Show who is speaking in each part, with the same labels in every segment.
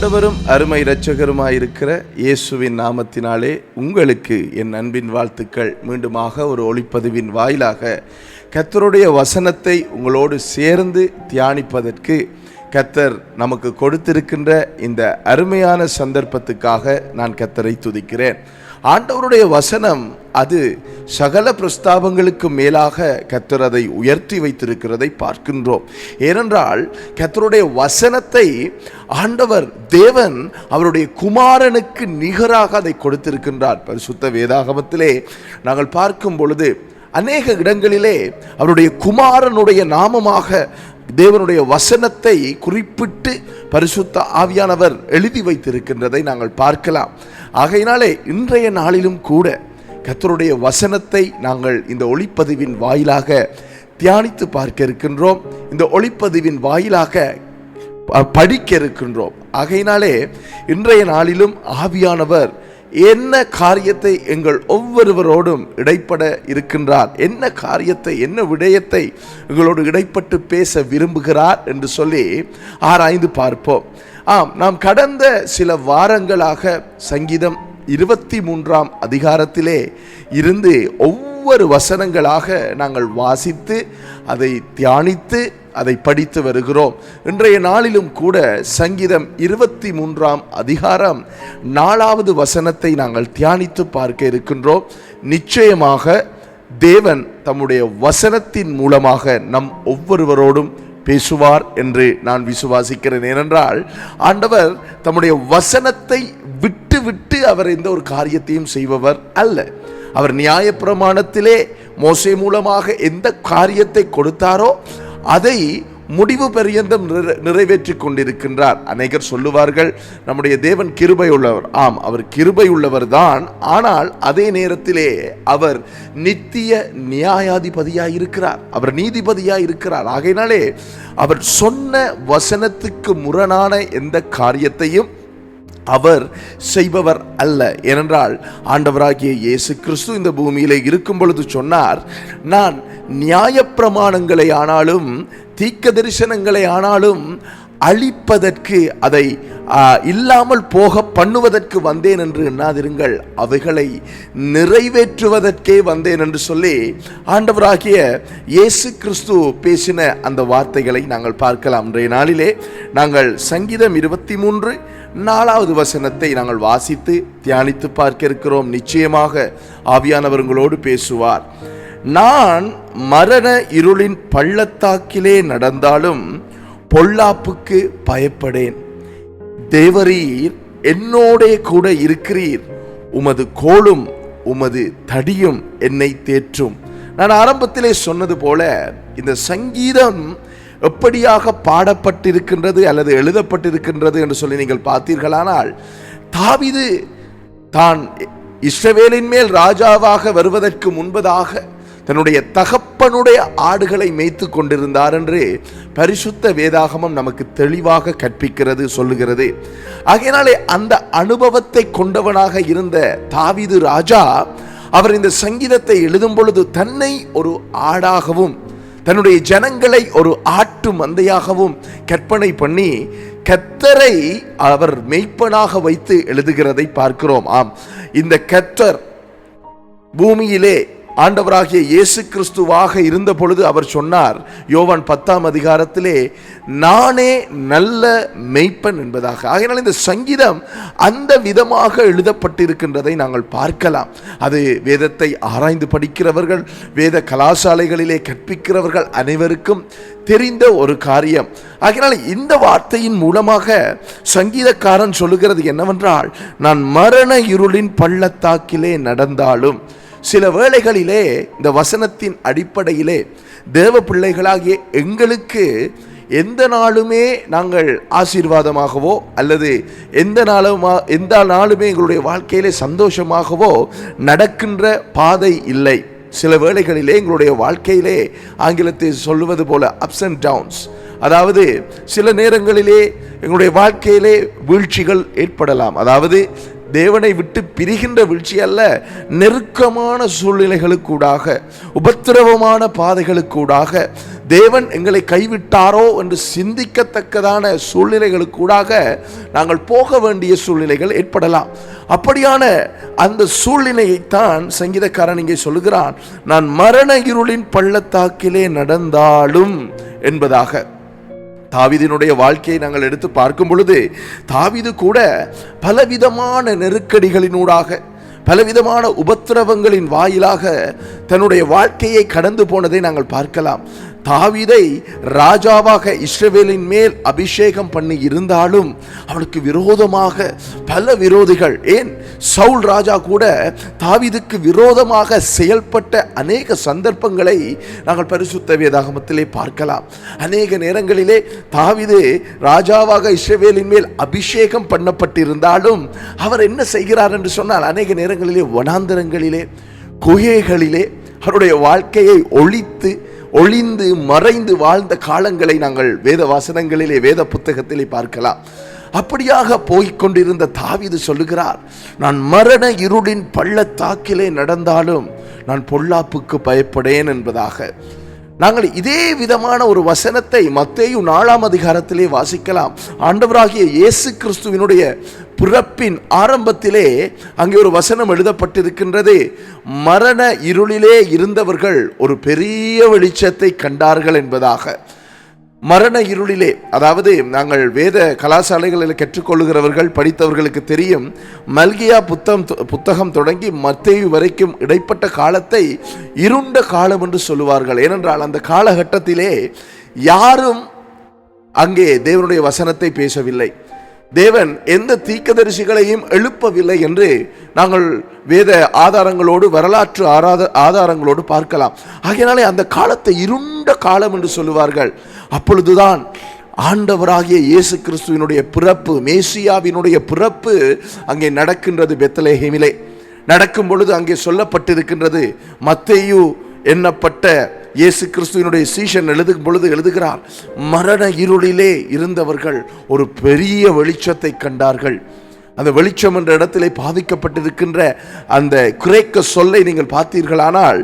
Speaker 1: ஆண்டவரும் அருமை இரட்சகருமாயிருக்கிற இயேசுவின் நாமத்தினாலே உங்களுக்கு என் அன்பின் வாழ்த்துக்கள். மீண்டுமாக ஒரு ஒளிப்பதிவின் வாயிலாக கத்தருடைய வசனத்தை உங்களோடு சேர்ந்து தியானிப்பதற்கு கத்தர் நமக்கு கொடுத்திருக்கின்ற இந்த அருமையான சந்தர்ப்பத்துக்காக நான் கத்தரை துதிக்கிறேன். ஆண்டவருடைய வசனம் அது சகல பிரஸ்தாபங்களுக்கு மேலாக கத்தர் அதை உயர்த்தி வைத்திருக்கிறதை பார்க்கின்றோம். ஏனென்றால் கத்தருடைய வசனத்தை ஆண்டவர் தேவன் அவருடைய குமாரனுக்கு நிகராக அதை கொடுத்திருக்கின்றார். பரிசுத்த வேதாகமத்திலே நாங்கள் பார்க்கும் பொழுது அநேக இடங்களிலே அவருடைய குமாரனுடைய நாமமாக தேவனுடைய வசனத்தை குறிப்பிட்டு பரிசுத்த ஆவியானவர் எழுதி வைத்திருக்கின்றதை நாங்கள் பார்க்கலாம். ஆகையினாலே இன்றைய நாளிலும் கூட கத்தருடைய வசனத்தை நாங்கள் இந்த ஒளிப்பதிவின் வாயிலாக தியானித்து பார்க்க இருக்கின்றோம். இந்த ஒளிப்பதிவின் வாயிலாக ப- படிக்க இருக்கின்றோம். ஆகையினாலே இன்றைய நாளிலும் ஆவியானவர் என்ன காரியத்தை எங்கள் ஒவ்வொருவரோடும் இடைப்பட இருக்கின்றார்? என்ன காரியத்தை என்ன விடயத்தை எங்களோடு இடைப்பட்டு பேச விரும்புகிறார் என்று சொல்லி ஆராய்ந்து பார்ப்போம். ஆம் நாம் கடந்த சில வாரங்களாக சங்கீதம் இருபத்தி மூன்றாம் அதிகாரத்திலே இருந்து ஒவ்வொரு வசனங்களாக நாங்கள் வாசித்து அதை தியானித்து அதை படித்து வருகிறோம். இன்றைய நாளிலும் கூட சங்கீதம் இருபத்தி மூன்றாம் அதிகாரம் நாலாவது வசனத்தை நாங்கள் தியானித்து பார்க்க இருக்கின்றோம். நிச்சயமாக தேவன் தம்முடைய வசனத்தின் மூலமாக நம் ஒவ்வொருவரோடும் பேசுவார் என்று நான் விசுவாசிக்கிறேன். ஏனென்றால் ஆண்டவர் தம்முடைய வசனத்தை விட்டு விட்டு அவர் எந்த ஒரு காரியத்தையும் செய்பவர் அல்ல. அவர் நியாயப்பிரமாணத்திலே மோசை மூலமாக எந்த காரியத்தை கொடுத்தாரோ அதை முடிவு பெரியந்தம் நிறைவேற்றி நிறைவேற்றிக் கொண்டிருக்கின்றார். அநேகர் சொல்லுவார்கள் நம்முடைய தேவன் கிருபை உள்ளவர். ஆம் அவர் கிருபை உள்ளவர் தான் ஆனால் அதே நேரத்திலே அவர் நித்திய நியாயாதிபதியாக இருக்கிறார் அவர் நீதிபதியாக இருக்கிறார் ஆகையினாலே அவர் சொன்ன வசனத்துக்கு முரணான எந்த காரியத்தையும் அவர் செய்பவர் அல்ல. ஏனென்றால் ஆண்டவராகிய இயேசு கிறிஸ்து இந்த பூமியிலே இருக்கும் பொழுது சொன்னார் நான் நியாயப்பிரமாணங்களை ஆனாலும் தீக்க தரிசனங்களை ஆனாலும் அழிப்பதற்கு அதை இல்லாமல் போக பண்ணுவதற்கு வந்தேன் என்று எண்ணாதிருங்கள். அவைகளை நிறைவேற்றுவதற்கே வந்தேன் என்று சொல்லி ஆண்டவராகிய இயேசு கிறிஸ்து பேசின அந்த வார்த்தைகளை நாங்கள் பார்க்கலாம். இன்றைய நாளிலே நாங்கள் சங்கீதம் இருபத்தி மூன்று நாலாவது வசனத்தை நாங்கள் வாசித்து தியானித்து பார்க்க இருக்கிறோம். நிச்சயமாக ஆவியானவர்களோடு பேசுவார். நான் மரண இருளின் பள்ளத்தாக்கிலே நடந்தாலும் பொல்லாப்புக்கு பயப்படேன். தேவரீர் என்னோடே கூட இருக்கிறீர். உமது கோளும் உமது தடியும் என்னை தேற்றும். நான் ஆரம்பத்திலே சொன்னது போல இந்த சங்கீதம் எப்படியாக பாடப்பட்டிருக்கின்றது அல்லது எழுதப்பட்டிருக்கின்றது என்று சொல்லி நீங்கள் பார்த்தீர்களானால் தாவிது தான் இஸ்ரவேலின் மேல் ராஜாவாக வருவதற்கு முன்பதாக தன்னுடைய தகப்பனுடைய ஆடுகளை மேய்த்து கொண்டிருந்தார் என்று பரிசுத்த வேதாகமம் நமக்கு தெளிவாக கற்பிக்கிறது சொல்லுகிறது. ஆகையினாலே அந்த அனுபவத்தை கொண்டவனாக இருந்த தாவிது ராஜா அவர் இந்த சங்கீதத்தை எழுதும் பொழுது தன்னை ஒரு ஆடாகவும் தன்னுடைய ஜனங்களை ஒரு ஆட்டு மந்தையாகவும் கற்பனை பண்ணி கத்தரை அவர் மெய்ப்பனாக வைத்து எழுதுகிறதை பார்க்கிறோம். ஆம். இந்த கத்தர் பூமியிலே ஆண்டவராகிய இயேசு கிறிஸ்துவாக இருந்த பொழுது அவர் சொன்னார் யோவான் பத்தாம் அதிகாரத்திலே நானே நல்ல மெய்ப்பன் என்பதாக. ஆகையினால் இந்த சங்கீதம் அந்த விதமாக எழுதப்பட்டிருக்கின்றதை நாங்கள் பார்க்கலாம். அது வேதத்தை ஆராய்ந்து படிக்கிறவர்கள் வேத கலாசாலைகளிலே கற்பிக்கிறவர்கள் அனைவருக்கும் தெரிந்த ஒரு காரியம். ஆகையினால் இந்த வார்த்தையின் மூலமாக சங்கீதக்காரன் சொல்லுகிறது என்னவென்றால் நான் மரண இருளின் பள்ளத்தாக்கிலே நடந்தாலும் சில வேளைகளிலே இந்த வசனத்தின் அடிப்படையிலே தேவ பிள்ளைகளாகிய எங்களுக்கு எந்த நாளுமே நாங்கள் ஆசீர்வாதமாகவோ அல்லது எந்த நாளுமா எந்த நாளுமே எங்களுடைய வாழ்க்கையிலே சந்தோஷமாகவோ நடக்கின்ற பாதை இல்லை. சில வேளைகளிலே எங்களுடைய வாழ்க்கையிலே ஆங்கிலத்தில் சொல்லுவது போல அப்ஸ் அண்ட் டவுன்ஸ் அதாவது சில நேரங்களிலே எங்களுடைய வாழ்க்கையிலே வீழ்ச்சிகள் ஏற்படலாம். அதாவது தேவனை விட்டு பிரிகின்ற வீழ்ச்சி அல்ல நெருக்கமான சூழ்நிலைகளுக்கூடாக உபத்திரவமான பாதைகளுக்கூடாக தேவன் எங்களை கைவிட்டாரோ என்று சிந்திக்கத்தக்கதான சூழ்நிலைகளுக்கூடாக நாங்கள் போக வேண்டிய சூழ்நிலைகள் ஏற்படலாம். அப்படியான அந்த சூழ்நிலையைத்தான் சங்கீதக்காரன் இங்கே சொல்லுகிறான் நான் மரண இருளின் பள்ளத்தாக்கிலே நடந்தாலும் என்பதாக. தாவிதினுடைய வாழ்க்கையை நாங்கள் எடுத்து பார்க்கும் பொழுது தாவிது கூட பலவிதமான நெருக்கடிகளினூடாக பலவிதமான உபத்திரவங்களின் வாயிலாக தன்னுடைய வாழ்க்கையை கடந்து போனதை நாங்கள் பார்க்கலாம். தாவிதை ராஜாவாக இஸ்ரவேலின் மேல் அபிஷேகம் பண்ணி இருந்தாலும் அவனுக்கு விரோதமாக பல விரோதிகள் ஏன்? சவுல் ராஜா கூட தாவிதுக்கு விரோதமாக செயல்பட்ட அநேக சந்தர்ப்பங்களை நாங்கள் பரிசுத்த வேதாகமத்திலே பார்க்கலாம். அநேக நேரங்களிலே தாவிது ராஜாவாக இஸ்ரவேலின் மேல் அபிஷேகம் பண்ணப்பட்டிருந்தாலும் அவர் என்ன செய்கிறார் என்று சொன்னால் அநேக நேரங்களிலே வனாந்தரங்களிலே குகைகளிலே அவருடைய வாழ்க்கையை ஒழித்து ஒளிந்து மறைந்து வாழ்ந்த காலங்களை நாங்கள் வேத வாசனங்களிலே வேத புத்தகத்திலே பார்க்கலாம். அப்படியாக போய்க் கொண்டிருந்த சொல்லுகிறார் நான் மரண இருளின் பள்ளத்தாக்கிலே நடந்தாலும் நான் பொல்லாப்புக்கு பயப்படேன் என்பதாக. நாங்கள் இதே விதமான ஒரு வசனத்தை மத்தேயு நாலாம் அதிகாரத்திலே வாசிக்கலாம். ஆண்டவராகிய இயேசு கிறிஸ்துவினுடைய பிறப்பின் ஆரம்பத்திலே அங்கே ஒரு வசனம் எழுதப்பட்டிருக்கின்றது. மரண இருளிலே இருந்தவர்கள் ஒரு பெரிய வெளிச்சத்தை கண்டார்கள் என்பதாக. மரண இருளிலே அதாவது நாங்கள் வேத கலாசாலைகளில் கற்றுக்கொள்கிறவர்கள் படித்தவர்களுக்கு தெரியும் மல்கியா புத்தம் புத்தகம் தொடங்கி மத்தேயு வரைக்கும் இடைப்பட்ட காலத்தை இருண்ட காலம் என்று சொல்லுவார்கள். ஏனென்றால் அந்த காலகட்டத்திலே யாரும் அங்கே தேவனுடைய வசனத்தை பேசவில்லை. தேவன் எந்த தீக்கதரிசிகளையும் எழுப்பவில்லை என்று நாங்கள் வேத ஆதாரங்களோடு வரலாற்று ஆராத ஆதாரங்களோடு பார்க்கலாம். ஆகையினாலே அந்த காலத்தை இருண்ட காலம் என்று சொல்லுவார்கள். அப்பொழுதுதான் ஆண்டவராகிய இயேசு கிறிஸ்துவினுடைய பிறப்பு மேசியாவினுடைய பிறப்பு அங்கே நடக்கின்றது பெத்தலேஹேமிலே நடக்கும் பொழுது அங்கே சொல்லப்பட்டிருக்கின்றது மத்தேயு எண்ணப்பட்ட இயேசு கிறிஸ்துவினுடைய சீஷன் எழுதும் பொழுது எழுதுகிறார் மரண இருளிலே இருந்தவர்கள் ஒரு பெரிய வெளிச்சத்தை கண்டார்கள். அந்த வெளிச்சம் என்ற இடத்திலே பாதிக்கப்பட்டிருக்கின்ற அந்த குறைக்க சொல்லை நீங்கள் பார்த்தீர்களானால்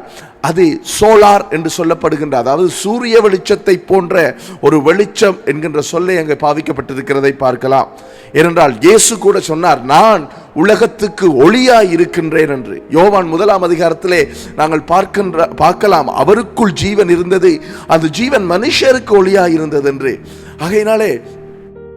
Speaker 1: அது சோலார் என்று சொல்லப்படுகின்ற அதாவது சூரிய வெளிச்சத்தை போன்ற ஒரு வெளிச்சம் என்கின்ற சொல்லை அங்கே பாவிக்கப்பட்டிருக்கிறதை பார்க்கலாம். ஏனென்றால் இயேசு கூட சொன்னார் நான் உலகத்துக்கு ஒளியாய் இருக்கின்றேன் என்று. யோவான் முதலாம் அதிகாரத்திலே நாங்கள் பார்க்கின்ற பார்க்கலாம் அவருக்குள் ஜீவன் இருந்தது அந்த ஜீவன் மனுஷருக்கு ஒளியாய் இருந்தது என்று. ஆகையினாலே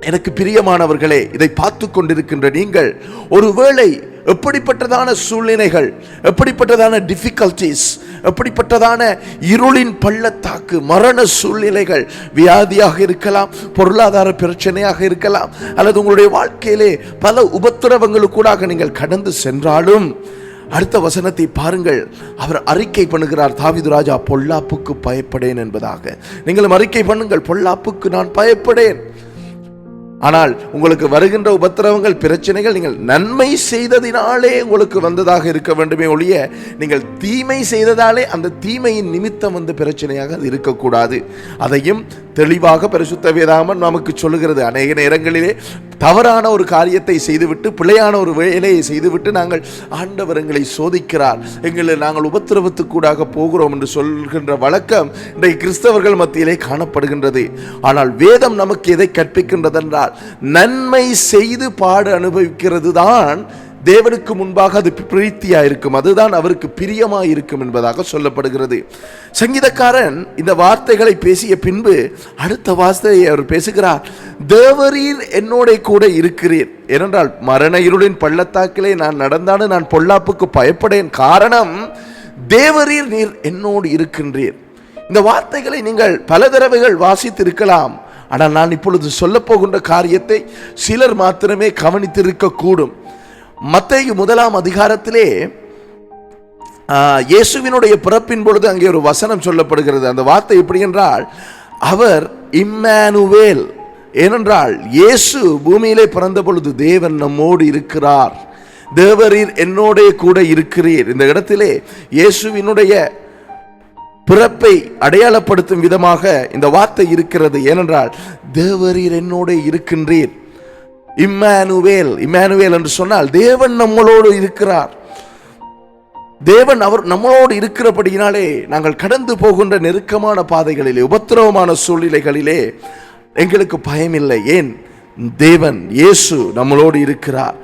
Speaker 1: எனக்கு பிரியமானவர்களே இதை பார்த்து கொண்டிருக்கின்ற நீங்கள் ஒருவேளை எப்படிப்பட்டதான சூழ்நிலைகள் எப்படிப்பட்டதான டிஃபிகல்டிஸ் எப்படிப்பட்டதான இருளின் பள்ளத்தாக்கு மரண சூழ்நிலைகள் வியாதியாக இருக்கலாம் பொருளாதார பிரச்சனையாக இருக்கலாம் அல்லது உங்களுடைய வாழ்க்கையிலே பல உபத்திரவங்களுக்கூடாக நீங்கள் கடந்து சென்றாலும் அடுத்த வசனத்தை பாருங்கள். அவர் அறிக்கை பண்ணுகிறார் தாவிது ராஜா பொல்லாப்புக்கு பயப்படேன் என்பதாக. நீங்களும் அறிக்கை பண்ணுங்கள் பொல்லாப்புக்கு நான் பயப்படேன். ஆனால் உங்களுக்கு வருகின்ற உபத்திரவங்கள் பிரச்சனைகள் நீங்கள் நன்மை செய்ததினாலே உங்களுக்கு வந்ததாக இருக்க வேண்டுமே ஒழிய நீங்கள் தீமை செய்ததாலே அந்த தீமையின் நிமித்தம் வந்து பிரச்சனையாக அது இருக்கக்கூடாது. அதையும் தெளிவாக பரிசுத்த வேதாமன் நமக்கு சொல்லுகிறது. அநேக நேரங்களிலே தவறான ஒரு காரியத்தை செய்துவிட்டு பிழையான ஒரு வேலையை செய்துவிட்டு நாங்கள் ஆண்டவர் எங்களை சோதிக்கிறார். எங்களை நாங்கள் உபத்திரவத்துக்கூடாக போகிறோம் என்று சொல்கின்ற வழக்கம் இன்றைக்கு கிறிஸ்தவர்கள் மத்தியிலே காணப்படுகின்றது. ஆனால் வேதம் நமக்கு எதை கற்பிக்கின்றதென்றால் நன்மை செய்து பாடு அனுபவிக்கிறது தான் தேவனுக்கு முன்பாக அது பிரீத்தியாக இருக்கும் அதுதான் அவருக்கு பிரியமாக இருக்கும் என்பதாக சொல்லப்படுகிறது. சங்கீதக்காரன் இந்த வார்த்தைகளை பேசிய பின்பு அடுத்த வார்த்தையை அவர் பேசுகிறார். தேவரீர் என்னோட கூட இருக்கிறீர். ஏனென்றால் மரண இருளின் பள்ளத்தாக்கிலே நான் நடந்தாலும் நான் பொல்லாப்புக்கு பயப்படேன். காரணம் தேவரீர் நீர் என்னோடு இருக்கின்றீர். இந்த வார்த்தைகளை நீங்கள் பல தடவைகள் வாசித்திருக்கலாம். ஆனால் நான் இப்பொழுது சொல்லப் போகின்ற காரியத்தை சிலர் மாத்திரமே கவனித்திருக்கக்கூடும். கூடும் முதலாம் அதிகாரத்திலே இயேசுவினுடைய பிறப்பின் பொழுது அங்கே ஒரு வசனம் சொல்லப்படுகிறது. அந்த வார்த்தை எப்படி என்றால் அவர் இம்மானுவேல் ஏனென்றால் இயேசு பூமியிலே பிறந்த பொழுது தேவன் நம்மோடு இருக்கிறார். தேவரீர் என்னோடே கூட இருக்கிறீர். இந்த இடத்திலே இயேசுவினுடைய பிறப்பை அடையாளப்படுத்தும் விதமாக இந்த வார்த்தை இருக்கிறது. ஏனென்றால் தேவரீர் என்னோட இருக்கின்றீர். இம்மானுவேல் இம்மானுவேல் என்று சொன்னால் தேவன் நம்மளோடு இருக்கிறார். தேவன் அவர் நம்மளோடு இருக்கிறபடியினாலே நாங்கள் கடந்து போகின்ற நெருக்கமான பாதைகளிலே உபத்திரவமான சூழ்நிலைகளிலே எங்களுக்கு பயமில்லை. ஏன்? தேவன் இயேசு நம்மளோடு இருக்கிறார்.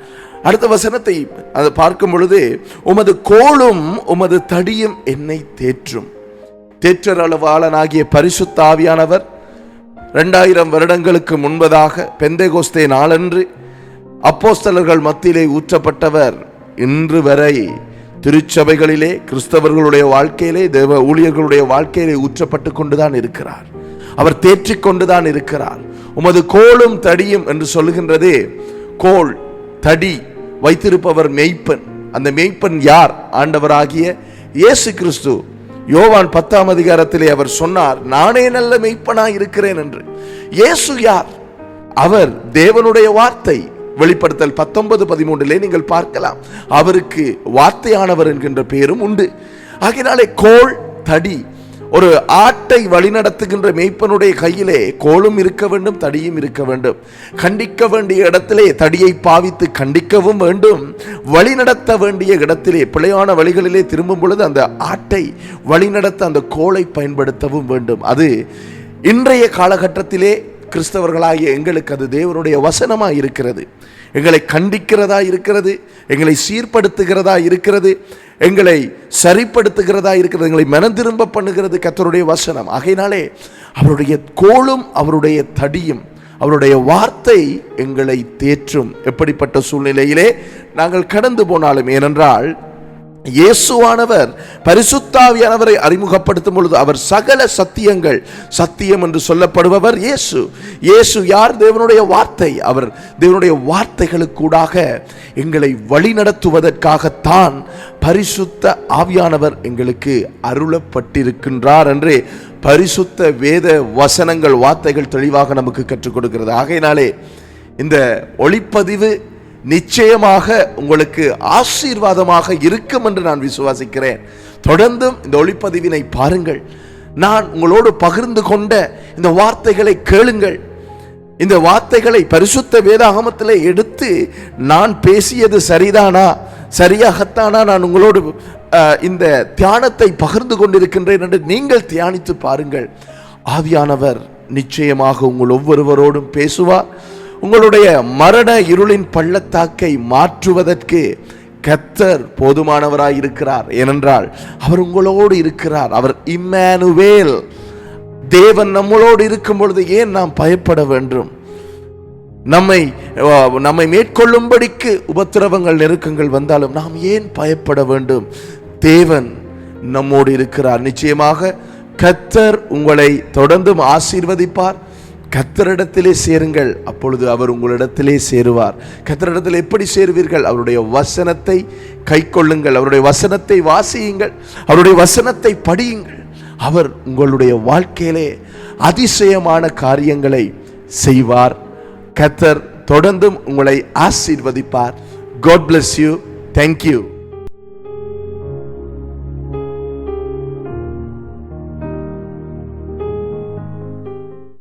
Speaker 1: அடுத்த வசனத்தை அதை பார்க்கும் பொழுது உமது கோளும் உமது தடியும் என்னை தேற்றும். தேற்றரளவாளனாகிய பரிசுத்த பரிசுத்தாவியானவர் ரெண்டாயிரம் வருடங்களுக்கு முன்பதாக பெந்தைகோஸ்தே நாளன்று அப்போஸ்தலர்கள் மத்தியிலே ஊற்றப்பட்டவர். இன்று வரை திருச்சபைகளிலே கிறிஸ்தவர்களுடைய வாழ்க்கையிலே தேவ ஊழியர்களுடைய வாழ்க்கையிலே ஊற்றப்பட்டு கொண்டுதான் இருக்கிறார். அவர் தேற்றிக் கொண்டுதான் இருக்கிறார். உமது கோலும் தடியும் என்று சொல்கின்றதே கோல் தடி வைத்திருப்பவர் மெய்ப்பன். அந்த மெய்ப்பன் யார்? ஆண்டவராகிய இயேசு கிறிஸ்து. யோவான் பத்தாம் அதிகாரத்திலே அவர் சொன்னார் நானே நல்ல மெய்ப்பனாய் இருக்கிறேன் என்று. இயேசு யார்? அவர் தேவனுடைய வார்த்தை. வெளிப்படுத்தல் பத்தொன்பது பதிமூன்றிலே நீங்கள் பார்க்கலாம் அவருக்கு வார்த்தையானவர் என்கின்ற பெயரும் உண்டு. ஆகினாலே கோள் தடி ஒரு ஆட்டை வழிநடத்துகின்ற மேய்ப்பனுடைய கையிலே கோலும் இருக்க வேண்டும் தடியும் இருக்க வேண்டும். கண்டிக்க வேண்டிய இடத்திலே தடியை பாவித்து கண்டிக்கவும் வேண்டும். வழிநடத்த வேண்டிய இடத்திலே பிழையான வழிகளிலே திரும்பும் பொழுது அந்த ஆட்டை வழிநடத்த அந்த கோலை பயன்படுத்தவும் வேண்டும். அது இன்றைய காலகட்டத்திலே கிறிஸ்தவர்களாகிய எங்களுக்கு அது தேவனுடைய வசனமாக இருக்கிறது. எங்களை கண்டிக்கிறதா இருக்கிறது எங்களை சீர்படுத்துகிறதா இருக்கிறது எங்களை சரிப்படுத்துகிறதா இருக்கிறது எங்களை மனந்திரும்ப பண்ணுகிறது கத்தருடைய வசனம். ஆகையினாலே அவருடைய கோளும் அவருடைய தடியும் அவருடைய வார்த்தை எங்களை தேற்றும். எப்படிப்பட்ட சூழ்நிலையிலே நாங்கள் கடந்து போனாலும் ஏனென்றால் இயேசுவானவர் பரிசுத்தாவியானவரை அறிமுகப்படுத்தும் பொழுது அவர் சகல சத்தியங்கள் சத்தியம் என்று சொல்லப்படுபவர் இயேசு. இயேசு யார்? தேவனுடைய வார்த்தை. அவர் தேவனுடைய வார்த்தைகளுக்கூடாக எங்களை வழிநடத்துவதற்காகத்தான் பரிசுத்த ஆவியானவர் எங்களுக்கு அருளப்பட்டிருக்கின்றார் என்று பரிசுத்த வேத வசனங்கள் வார்த்தைகள் தெளிவாக நமக்கு கற்றுக் கொடுக்கிறது. ஆகையினாலே இந்த ஒளிப்பதிவு நிச்சயமாக உங்களுக்கு ஆசீர்வாதமாக இருக்கும் என்று நான் விசுவாசிக்கிறேன். தொடர்ந்தும் இந்த ஒளிப்பதிவினை பாருங்கள். நான் உங்களோடு பகிர்ந்து கொண்ட இந்த வார்த்தைகளை கேளுங்கள். இந்த வார்த்தைகளை பரிசுத்த வேதாகமத்தில் எடுத்து நான் பேசியது சரிதானா? சரியாகத்தானா நான் உங்களோடு இந்த தியானத்தை பகிர்ந்து கொண்டிருக்கின்றேன் என்று நீங்கள் தியானித்து பாருங்கள். ஆவியானவர் நிச்சயமாக உங்கள் ஒவ்வொருவரோடும் பேசுவார். உங்களுடைய மரண இருளின் பள்ளத்தாக்கை மாற்றுவதற்கு கத்தர் போதுமானவராய் இருக்கிறார் ஏனென்றால் அவர் உங்களோடு இருக்கிறார். அவர் இம்மானுவேல் தேவன் நம்மளோடு இருக்கும் பொழுது ஏன் நாம் பயப்பட வேண்டும்? நம்மை நம்மை மேற்கொள்ளும்படிக்கு உபத்திரவங்கள் நெருக்கங்கள் வந்தாலும் நாம் ஏன் பயப்பட வேண்டும்? தேவன் நம்மோடு இருக்கிறார். நிச்சயமாக கத்தர் உங்களை தொடர்ந்தும் ஆசீர்வதிப்பார். கத்தரிடத்திலே சேருங்கள். அப்பொழுது அவர் உங்களிடத்திலே சேருவார். கத்தரிடத்தில் எப்படி சேருவீர்கள்? அவருடைய வசனத்தை கைக்கொள்ளுங்கள். அவருடைய வசனத்தை வாசியுங்கள். அவருடைய வசனத்தை படியுங்கள். அவர் உங்களுடைய வாழ்க்கையிலே அதிசயமான காரியங்களை செய்வார். கத்தர் தொடர்ந்தும் உங்களை ஆசீர்வதிப்பார். God bless you thank you